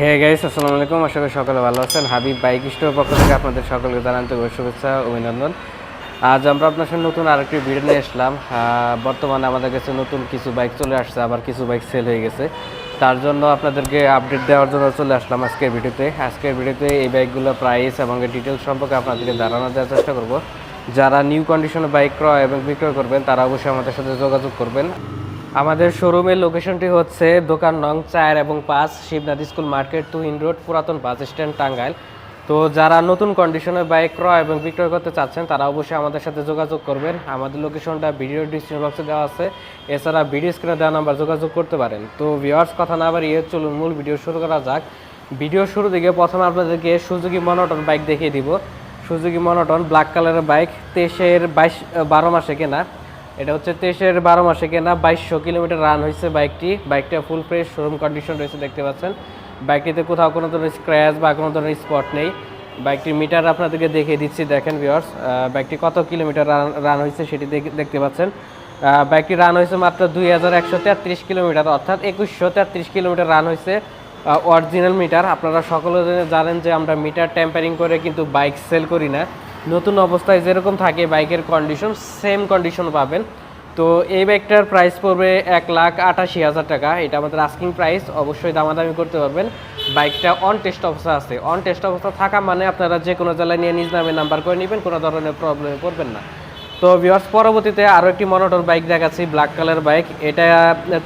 Hey guys, আসসালামু আলাইকুম। আশা করি সকলে ভালো আছেন। হাবিব বাইক স্টোর পক্ষ থেকে আপনাদের সকলকে জানাতে শুভেচ্ছা অভিনন্দন। আজ আমরা আপনার সাথে নতুন আরেকটি ভিডিও নিয়ে আসলাম। বর্তমানে আমাদের কাছে নতুন কিছু বাইক চলে আসছে, আবার কিছু বাইক সেল হয়ে গেছে। তার জন্য আপনাদেরকে আপডেট দেওয়ার জন্য চলে আসলাম আজকের ভিডিওতে। আজকের ভিডিওতে এই বাইকগুলোর প্রাইস এবং ডিটেলস সম্পর্কে আপনাদেরকে ধারণা দেওয়ার চেষ্টা করব। যারা নিউ কন্ডিশনে বাইক ক্রয় এবং বিক্রয় করবেন, তারা অবশ্যই আমাদের সাথে যোগাযোগ করবেন। আমাদের শোরুমের লোকেশনটি হচ্ছে দোকান নং চার এবং পাঁচ, Shibnath school market, Tuhin road, পুরাতন বাস স্ট্যান্ড, টাঙ্গাইল। তো যারা নতুন কন্ডিশনের বাইক ক্রয় এবং বিক্রয় করতে চাচ্ছেন, তারা অবশ্যই আমাদের সাথে যোগাযোগ করবেন। আমাদের লোকেশনটা ভিডিও ডিসক্রিপশন বক্সে দেওয়া আছে। এছাড়া ভিডিও স্ক্রিনে দেওয়া নাম্বার যোগাযোগ করতে পারেন। তো ভিওয়ার্স কথা না বাড়িয়ে চলুন, মূল ভিডিও শুরু করা যাক। ভিডিও শুরু দিকে প্রথমে আপনাদেরকে সুজুকি মনোটন বাইক দেখিয়ে দিব। সুজুকি মনোটন ব্ল্যাক কালারের বাইক তেইশের বাইশ, বারো মাসে কেনা। এটা হচ্ছে তেইশের বারো মাসে কেনা, বাইশশো কিলোমিটার রান হয়েছে বাইকটি বাইকটা ফুল ফ্রেশ শোরুম কন্ডিশন রয়েছে, দেখতে পাচ্ছেন। বাইকটিতে কোথাও কোনো ধরনের স্ক্র্যাচ বা কোনো ধরনের স্পট নেই। বাইকটির মিটার আপনাদেরকে দেখিয়ে দিচ্ছি, দেখেন ভিওর্স বাইকটি কত কিলোমিটার রান রান হয়েছে সেটি দেখে- দেখতে পাচ্ছেন। বাইকটি রান হয়েছে মাত্র দুই হাজার একশো তেত্রিশ কিলোমিটার, অর্থাৎ একুশশো তেত্রিশ কিলোমিটার রান হয়েছে অরিজিনাল মিটার আপনারা সকলে জানেন যে আমরা মিটার ট্যাম্পারিং করে কিন্তু বাইক সেল করি না। নতুন অবস্থায় যেরকম থাকে বাইকের কন্ডিশন সেম কন্ডিশন পাবেন। তো এই বাইকটার প্রাইস পড়বে এক লাখ আটাশি হাজার টাকা। এটা আমাদের আস্কিং প্রাইস অবশ্যই দামাদামি করতে পারবেন। বাইকটা অন টেস্ট অবস্থা আছে। অন টেস্ট অবস্থা থাকা মানে আপনারা যে কোনো জেলায় নিয়ে নিজ নামে নাম্বার করে নেবেন, কোনো ধরনের প্রবলেমে পড়বেন না। তো ভিওর্স পরবর্তীতে আরও একটি মনোটর বাইক দেখাচ্ছি ব্ল্যাক কালার বাইক এটা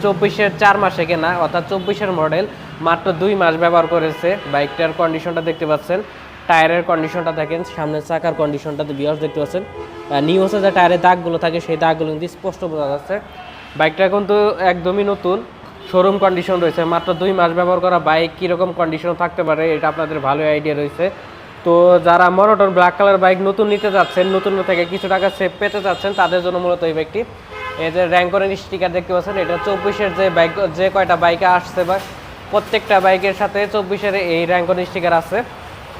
চব্বিশের চার মাসে কেনা, অর্থাৎ চব্বিশের মডেল মাত্র দুই মাস ব্যবহার করেছে। বাইকটার কন্ডিশনটা দেখতে পাচ্ছেন। টায়ারের কন্ডিশনটা দেখেন, সামনের চাকার কন্ডিশনটাতে ভিওর্স দেখতে পাচ্ছেন। নিউসে যে টায়ারের দাগগুলো থাকে, সেই দাগগুলো কিন্তু স্পষ্ট বোঝা যাচ্ছে। বাইকটা কিন্তু একদমই নতুন শোরুম কন্ডিশন রয়েছে, মাত্র দুই মাস ব্যবহার করা বাইক, কীরকম কন্ডিশন থাকতে পারে, এটা আপনাদের ভালো আইডিয়া রয়েছে। তো যারা মনোটন ব্ল্যাক কালার বাইক নতুন নিতে যাচ্ছেন, নতুন থেকে কিছু টাকা সেভ পেতে যাচ্ছেন, তাদের জন্য মূলত এই বাইকটি এই যে র্যাঙ্করের স্টিকার দেখতে পাচ্ছেন, এটা চব্বিশের যে বাইক যে কয়টা বাইকে আসছে বা প্রত্যেকটা বাইকের সাথে চব্বিশের এই র্যাঙ্করের স্টিকার আছে।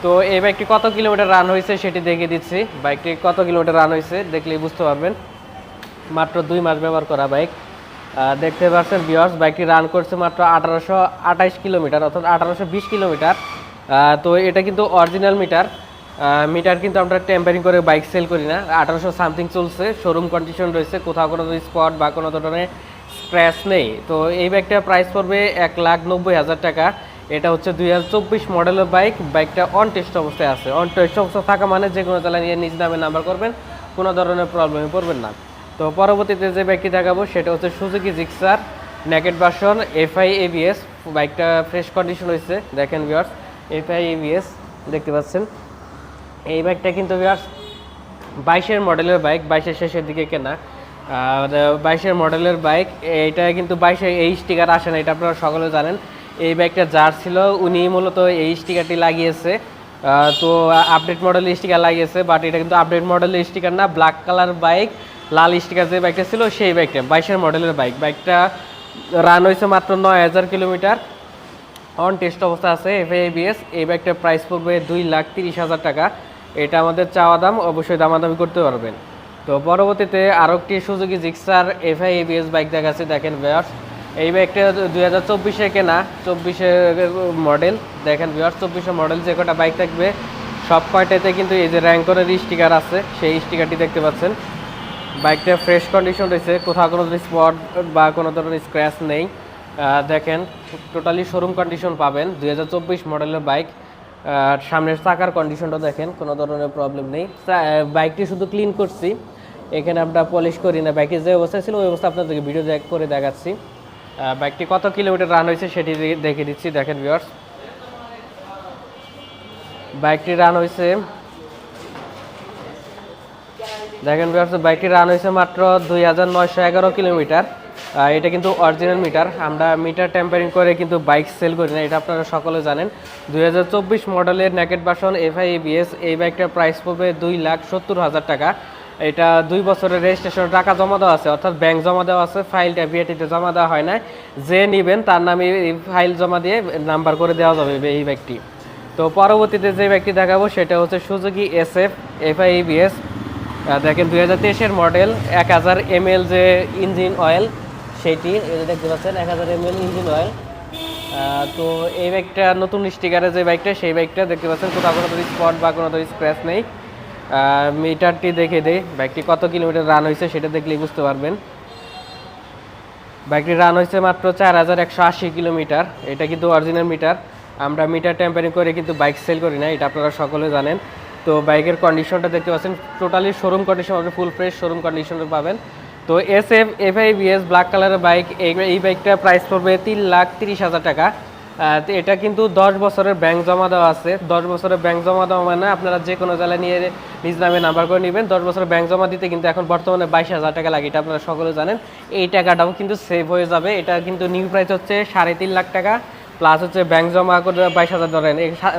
তো এই বাইকটি কত কিলোমিটার রান হয়েছে সেটি দেখিয়ে দিচ্ছি। বাইকটি কত কিলোমিটার রান হয়েছে দেখলেই বুঝতে পারবেন। মাত্র দুই মাস ব্যবহার করা বাইক। দেখতে পাচ্ছেন বিয়ার্স বাইকটি রান করছে মাত্র আঠারোশো আঠাইশ কিলোমিটার, অর্থাৎ আঠারোশো বিশ কিলোমিটার। তো এটা কিন্তু অরিজিনাল মিটার মিটার কিন্তু আমরা টেম্পারিং করে বাইক সেল করি না। আঠারোশো সামথিং চলছে শোরুম কন্ডিশন রয়েছে, কোথাও কোনো স্পট বা কোনো ধরনের স্ক্র্যাচ নেই। তো এই বাইকটার প্রাইস পড়বে এক লাখ নব্বই হাজার টাকা। এটা হচ্ছে দুই হাজার চব্বিশ মডেলের বাইক। বাইকটা অন টেস্ট অবস্থায় আছে। অন টেস্ট অবস্থায় থাকা মানে যে কোনো চালা নিয়ে নিজ নামে নাম্বার করবেন, কোনো ধরনের প্রবলেমে পড়বেন না। তো পরবর্তীতে যে বাইকটি দেখাবো, সেটা হচ্ছে Suzuki Gixxer naked version FI ABS বাইকটা ফ্রেশ কন্ডিশন হয়েছে, দেখেন ভিওর্স এফআই এবিএস দেখতে পাচ্ছেন। এই বাইকটা কিন্তু ভিওর্স বাইশের মডেলের বাইক, বাইশের শেষের দিকে কেনা। আর বাইশের মডেলের বাইক এইটা কিন্তু বাইশে এই স্টিকার আসে না, এটা আপনারা সকলে জানেন। এই বাইকটা যার ছিল, উনি মূলত এই স্টিকারটি লাগিয়েছে। তো আপডেট মডেলের স্টিকার লাগিয়েছে বাট এটা কিন্তু আপডেট মডেলের স্টিকার না ব্ল্যাক কালার বাইক লাল স্টিকার যে বাইকটা ছিল, সেই বাইকটা বাইশের মডেলের বাইক বাইকটা রান হয়েছে মাত্র নয় হাজার কিলোমিটার। অন টেস্ট অবস্থা আছে এফএবিএস এই বাইকটার প্রাইস পড়বে দুই লাখ তিরিশ হাজার টাকা। এটা আমাদের চাওয়া দাম, অবশ্যই দামাদামি করতে পারবেন। তো পরবর্তীতে আরও একটি Suzuki Gixxer FI ABS bike দেখাচ্ছে, দেখেন ভিওর্স এই বাইকটা দুই হাজার চব্বিশে কেনা চব্বিশে মডেল দেখেন ভিওর্স চব্বিশে মডেল যে কটা বাইক থাকবে, সব কয়টাতে কিন্তু এই যে র্যাঙ্করের স্টিকার আছে, সেই স্টিকারটি দেখতে পাচ্ছেন। বাইকটা ফ্রেশ কন্ডিশন রয়েছে, কোথাও কোনো স্পট বা কোনো ধরনের স্ক্র্যাচ নেই। দেখেন টোটালি শোরুম কন্ডিশন পাবেন, দুই হাজার চব্বিশ মডেলের বাইক সামনের চাকার কন্ডিশনটা দেখেন, কোনো ধরনের প্রবলেম নেই। বাইকটি শুধু ক্লিন করছি। এখানে আমরা পলিশ করি না বাইকের যে অবস্থা ছিল, ওই অবস্থা আপনাদেরকে ভিডিও করে দেখাচ্ছি। বাইকটি কত কিলোমিটার রান হয়েছে সেটি দে- দেখিয়ে দিচ্ছি, দেখেন ভিওর্স বাইকটি রান হয়েছে, দেখেন ভিউয়ার্স বাইকটি রান হয়েছে মাত্র দুই হাজার নয়শো এগারো কিলোমিটার। এটা কিন্তু অরিজিনাল মিটার আমরা মিটার টেম্পারিং করে কিন্তু বাইক সেল করি না, এটা আপনারা সকলে জানেন। দুই হাজার চব্বিশ মডেলের নেকেট বাসন এফআই এবিএস এই বাইকটার প্রাইস পড়বে দুই লাখ সত্তর হাজার টাকা। এটা দুই বছরের রেজিস্ট্রেশন টাকা জমা দেওয়া আছে, অর্থাৎ ব্যাংক জমা দেওয়া আছে ফাইলটা বিআটিতে জমা দেওয়া হয় না যে নেবেন তার নামে ফাইল জমা দিয়ে নাম্বার করে দেওয়া যাবে এই বাইকটি তো পরবর্তীতে যে ব্যক্তি দেখাবো সেটা হচ্ছে Suzuki S F FI ABS দেখেন দুই হাজার তেইশের মডেল এক হাজার এম এল যে ইঞ্জিন অয়েল সেটি দেখতে পাচ্ছেন, এক হাজার এম এল ইঞ্জিন অয়েল তো এই বাইকটা নতুন স্টিকারে যে বাইকটা সেই বাইকটা দেখতে পাচ্ছেন, কোথাও কোনো স্পট বা কোনো স্ক্র্যাচ নেই। মিটারটি দেখে দেই বাইকটি কত কিলোমিটার রান হয়েছে সেটা দেখলেই বুঝতে পারবেন। বাইকটি রান হয়েছে মাত্র চার হাজার একশো আশি কিলোমিটার। এটা কিন্তু অরিজিনাল মিটার আমরা মিটার টেম্পারিং করে কিন্তু বাইক সেল করি না, এটা আপনারা সকলে জানেন। তো বাইকের কন্ডিশনটা দেখতে পাচ্ছেন টোটালি শোরুম কন্ডিশন আপনি ফুল ফ্রেশ শোরুম কন্ডিশনে পাবেন। তো S F F I black কালারের বাইক এই বাইকটা প্রাইস পড়বে তিন লাখ তিরিশ হাজার টাকা। এটা কিন্তু দশ বছরের ব্যাংক জমা দেওয়া আছে। দশ বছরের ব্যাংক জমা দেওয়া মানে আপনারা যে কোনো জেলায় নিয়ে নিজ নামে নাম্বার করে নেবেন। দশ বছরের ব্যাংক জমা দিতে কিন্তু এখন বর্তমানে বাইশ হাজার টাকা লাগে, এটা আপনারা সকলে জানেন। এই টাকাটাও কিন্তু সেভ হয়ে যাবে। এটা কিন্তু নিউ প্রাইস হচ্ছে সাড়ে তিন লাখ টাকা প্লাস হচ্ছে ব্যাংক জমা করে বাইশ হাজার ধরেন।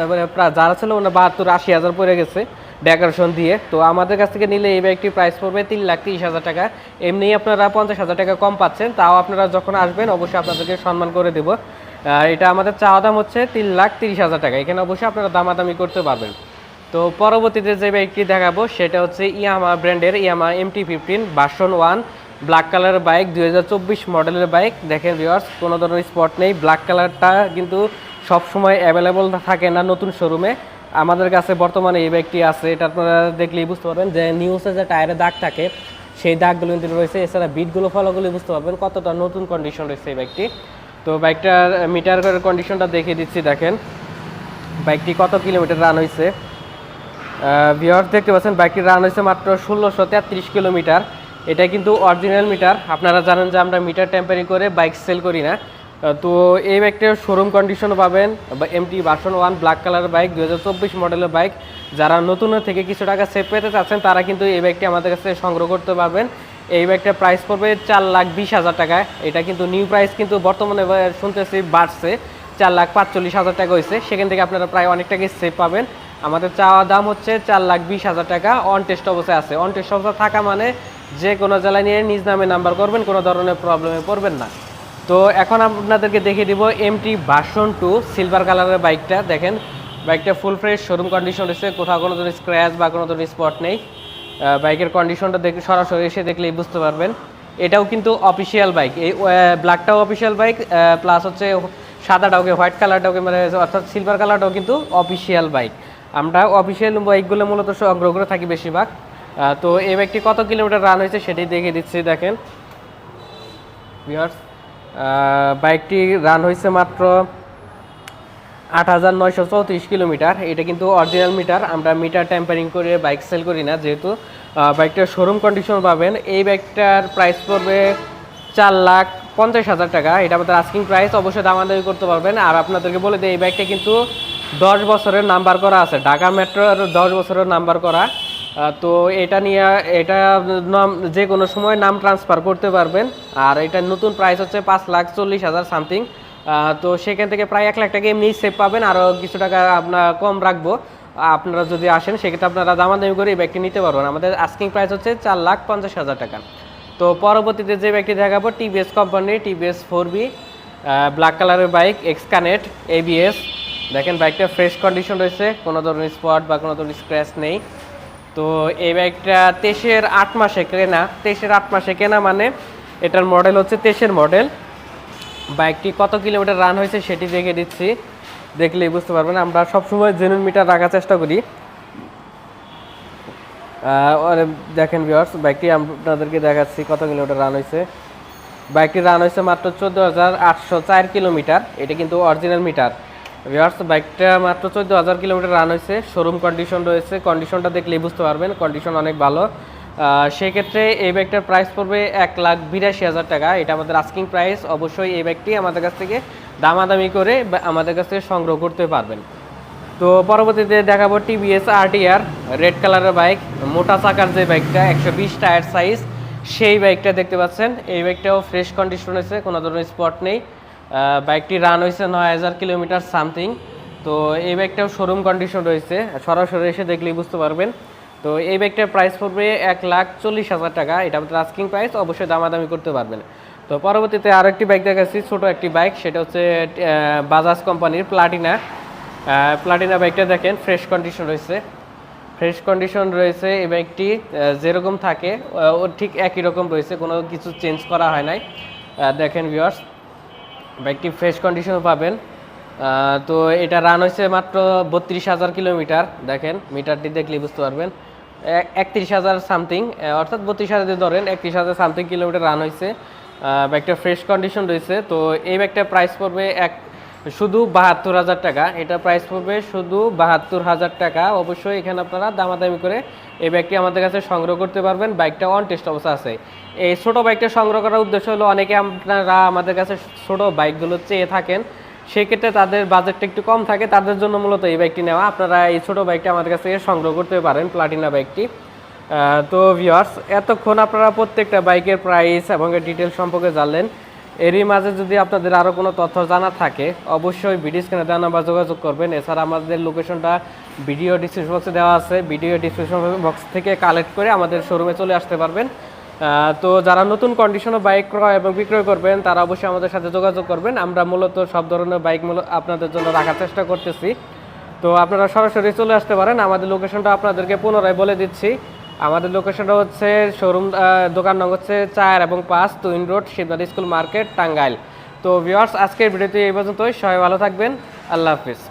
মানে যারা ছিল ওনার বাহাত্তর, আশি হাজার পড়ে গেছে ডেকোরেশন দিয়ে। তো আমাদের কাছ থেকে নিলে এই ব্যাগটি প্রাইস পড়বে তিন লাখ তিরিশ হাজার টাকা। এমনি আপনারা পঞ্চাশ হাজার টাকা কম পাচ্ছেন, তাও আপনারা যখন আসবেন, অবশ্যই আপনাদেরকে সম্মান করে দেব। এটা আমাদের চাওয়া দাম হচ্ছে তিন লাখ তিরিশ হাজার টাকা। এখানে অবশ্যই আপনারা দামাদামি করতে পারবেন। তো পরবর্তীতে যে বাইকটি দেখাবো, সেটা হচ্ছে ইয়ামা ব্র্যান্ডের Yamaha MT fifteen version one black কালারের বাইক দুই হাজার চব্বিশ মডেলের বাইক দেখেন ভিওয়ার্স কোনো ধরনের স্পট নেই। ব্ল্যাক কালারটা কিন্তু সবসময় অ্যাভেলেবল থাকে না নতুন শোরুমে আমাদের কাছে বর্তমানে এই বাইকটি আছে। এটা আপনারা দেখলেই বুঝতে পারবেন যে নিউজে যে টায়ারে দাগ থাকে, সেই দাগগুলো কিন্তু রয়েছে। এছাড়া বিটগুলো ফলোগুলো বুঝতে পারবেন কতটা নতুন কন্ডিশন রয়েছে এই বাইকটি তো বাইকটার মিটার কন্ডিশনটা দেখিয়ে দিচ্ছি, দেখেন। বাইকটি কত কিলোমিটার রান হয়েছে ভিওয়ার্স দেখতে পাচ্ছেন, বাইকটি রান হয়েছে মাত্র ষোলোশো তেত্রিশ কিলোমিটার এটা কিন্তু অরিজিনাল মিটার আপনারা জানেন যে আমরা মিটার টেম্পারিং করে বাইক সেল করি না। তো এই বাইকটার শোরুম কন্ডিশনও পাবেন, বা MT version one black colour bike দু হাজার চব্বিশ মডেলের বাইক যারা নতুন থেকে কিছু টাকা সেভ পেতে চাচ্ছেন, তারা কিন্তু এই বাইকটি আমাদের কাছে সংগ্রহ করতে পারবেন। এই বাইকটার প্রাইস পড়বে চার লাখ বিশ হাজার টাকায়। এটা কিন্তু নিউ প্রাইস কিন্তু বর্তমানে শুনতেছি বাড়ছে। চার লাখ পাঁচচল্লিশ হাজার টাকা হয়েছে সেখান থেকে আপনারা প্রায় অনেক টাকাই সেভ পাবেন। আমাদের চাওয়া দাম হচ্ছে চার লাখ বিশ হাজার টাকা। অন টেস্ট অবস্থায় আছে। অন টেস্ট অবস্থা থাকা মানে যে কোনো জেলায় নিয়ে নিজ নামে নাম্বার করবেন, কোনো ধরনের প্রবলেমে পড়বেন না। তো এখন আপনাদেরকে দেখিয়ে দিব এমটি ভার্সন টু সিলভার কালারের বাইকটা দেখেন বাইকটা ফুল ফ্রেশ শোরুম কন্ডিশন রয়েছে। কোথাও কোনো ধরনের স্ক্র্যাচ বা কোনো ধরনের স্পট নেই। বাইকের কন্ডিশনটা দেখে সরাসরি এসে দেখলেই বুঝতে পারবেন। এটাও কিন্তু অফিসিয়াল বাইক এই ব্ল্যাকটাও অফিসিয়াল বাইক প্লাস হচ্ছে সাদাটাও হোয়াইট কালারটাও মানে অর্থাৎ সিলভার কালারটাও কিন্তু অফিসিয়াল বাইক আমরা অফিসিয়াল বাইকগুলো মূলত সংগ্রহ করে থাকি বেশিরভাগ। তো এই বাইকটি কত কিলোমিটার রান হয়েছে সেটাই দেখিয়ে দিচ্ছি, দেখেন। বাইকটি রান হয়েছে মাত্র আট হাজার নয়শো চৌত্রিশ কিলোমিটার। এটা কিন্তু অরিজিনাল মিটার আমরা মিটার টেম্পারিং করে বাইক সেল করি না, যেহেতু বাইকটার শোরুম কন্ডিশন পাবেন। এই বাইকটার প্রাইস পড়বে চার লাখ পঞ্চাশ হাজার টাকা। এটা আমাদের আস্কিং প্রাইস অবশ্যই দামাদামি করতে পারবেন। আর আপনাদেরকে বলে দিই, এই বাইকটা কিন্তু দশ বছরের নাম্বার করা আছে। ঢাকা মেট্রোর দশ বছরের নাম্বার করা। তো এটা নিয়ে, এটা নাম যে কোনো সময় নাম ট্রান্সফার করতে পারবেন। আর এটা নতুন প্রাইস হচ্ছে পাঁচ লাখ চল্লিশ হাজার সামথিং তো সেখান থেকে প্রায় এক লাখ টাকা এমনি সেভ পাবেন আরও কিছু টাকা আপনার কম রাখব। আপনারা যদি আসেন, সেক্ষেত্রে আপনারা দামাদামি করে এই ব্যাগটি নিতে পারবেন। আমাদের আস্কিং প্রাইস হচ্ছে চার লাখ পঞ্চাশ হাজার টাকা। তো পরবর্তীতে যে ব্যাগটি দেখাবো TVS company TVS four B black কালারের বাইক এক্স কানেক্ট এবিএস দেখেন বাইকটা ফ্রেশ কন্ডিশন রয়েছে, কোনো ধরনের স্পট বা কোনো ধরনের স্ক্র্যাচ নেই। তো এই বাইকটা তেইশের আট মাসে কেনা, তেইশের আট মাসে কেনা মানে এটার মডেল হচ্ছে তেইশের মডেল বাইকটি কত কিলোমিটার রান হয়েছে সেটি দেখে দিচ্ছি। দেখলেই বুঝতে পারবেন, আমরা সবসময় জেনুইন মিটার রাখার চেষ্টা করি। দেখেন ভিওর্স বাইকটি আপনাদেরকে দেখাচ্ছি কত কিলোমিটার রান হয়েছে। বাইকটি রান হয়েছে মাত্র চোদ্দ হাজার আটশো চার কিলোমিটার, এটা কিন্তু অরিজিনাল মিটার ভিওর্স বাইকটা মাত্র চোদ্দ হাজার কিলোমিটার রান হয়েছে শোরুম কন্ডিশন রয়েছে। কন্ডিশনটা দেখলেই বুঝতে পারবেন কন্ডিশন অনেক ভালো। সেক্ষেত্রে এই ব্যাগটার প্রাইস পড়বে এক লাখ বিরাশি হাজার টাকা। এটা আমাদের আস্কিং প্রাইস অবশ্যই এই ব্যাগটি আমাদের কাছ থেকে দামাদামি করে আমাদের কাছ থেকে সংগ্রহ করতে পারবেন। তো পরবর্তীতে দেখাবো টিভিএস আরটিআর রেড কালারের বাইক মোটা চাকার যে বাইকটা একশো বিশ টায়ার সাইজ সেই বাইকটা দেখতে পাচ্ছেন। এই বাইকটাও ফ্রেশ কন্ডিশন হয়েছে, কোনো ধরনের স্পট নেই। বাইকটি রান হয়েছে নয় হাজার কিলোমিটার সামথিং তো এই বাইকটাও শোরুম কন্ডিশন রয়েছে। সরাসরি এসে দেখলেই বুঝতে পারবেন। তো এই ব্যাগটার প্রাইস পড়বে এক লাখ চল্লিশ হাজার টাকা। এটা আমাদের আস্কিং প্রাইস অবশ্যই দামাদামি করতে পারবেন। তো পরবর্তীতে আরও একটি বাইক দেখাচ্ছি, ছোটো একটি বাইক সেটা হচ্ছে বাজাজ কোম্পানির প্লাটিনা প্লাটিনা বাইকটা দেখেন ফ্রেশ কন্ডিশন রয়েছে। ফ্রেশ কন্ডিশন রয়েছে, এই বাইকটি যেরকম থাকে ওর ঠিক একই রকম রয়েছে, কোনো কিছু চেঞ্জ করা হয় নাই। দেখেন ভিউয়ার্স বাইকটি ফ্রেশ কন্ডিশনে পাবেন। তো এটা রান হয়েছে মাত্র বত্রিশ হাজার কিলোমিটার, দেখেন মিটারটি দেখলেই বুঝতে পারবেন। একত্রিশ হাজার সামথিং অর্থাৎ বত্রিশ হাজার ধরেন, একত্রিশ হাজার সামথিং কিলোমিটার রান হয়েছে। বাইকটা ফ্রেশ কন্ডিশন রয়েছে। তো এই ব্যাগটা প্রাইস পড়বে এক, শুধু বাহাত্তর হাজার টাকা। এটা প্রাইস পড়বে শুধু বাহাত্তর হাজার টাকা। অবশ্যই এখানে আপনারা দামাদামি করে এই ব্যাগটি আমাদের কাছে সংগ্রহ করতে পারবেন। বাইকটা অন টেস্ট অবস্থা আছে। এই ছোটো বাইকটা সংগ্রহ করার উদ্দেশ্য হলো, অনেকে আপনারা আমাদের কাছে ছোটো বাইকগুলো চেয়ে থাকেন। সেক্ষেত্রে তাদের বাজেটটা একটু কম থাকে, তাদের জন্য মূলত এই বাইকটি নেওয়া। আপনারা এই ছোট বাইকটা আমাদের কাছ থেকে সংগ্রহ করতে পারেন প্লাটিনা বাইকটি তো ভিওয়ার্স এতক্ষণ আপনারা প্রত্যেকটা বাইকের প্রাইস এবং এর ডিটেল সম্পর্কে জানলেন। এরই মাঝে যদি আপনাদের আরও কোনো তথ্য জানা থাকে, অবশ্যই ভিডিও স্ক্রিনে দেওয়া নাম্বার যোগাযোগ করবেন। এছাড়া আমাদের লোকেশনটা ভিডিও ডিসক্রিপশন বক্সে দেওয়া আছে। ভিডিও ডিসক্রিপশন বক্স থেকে কালেক্ট করে আমাদের শোরুমে চলে আসতে পারবেন। তো যারা নতুন কন্ডিশনে বাইক ক্রয় এবং বিক্রয় করবেন, তারা অবশ্যই আমাদের সাথে যোগাযোগ করবেন। আমরা মূলত সব ধরনের বাইক আপনাদের জন্য রাখার চেষ্টা করতেছি। তো আপনারা সরাসরি চলে আসতে পারেন। আমাদের লোকেশনটা আপনাদেরকে পুনরায় বলে দিচ্ছি। আমাদের লোকেশনটা হচ্ছে শোরুম দোকান নং হচ্ছে চার এবং পাঁচ Tuhin road, Shibnath school market, Tangail. তো ভিওয়ার্স আজকের ভিডিওতে এই পর্যন্তই। সবাই ভালো থাকবেন। আল্লাহ হাফিজ।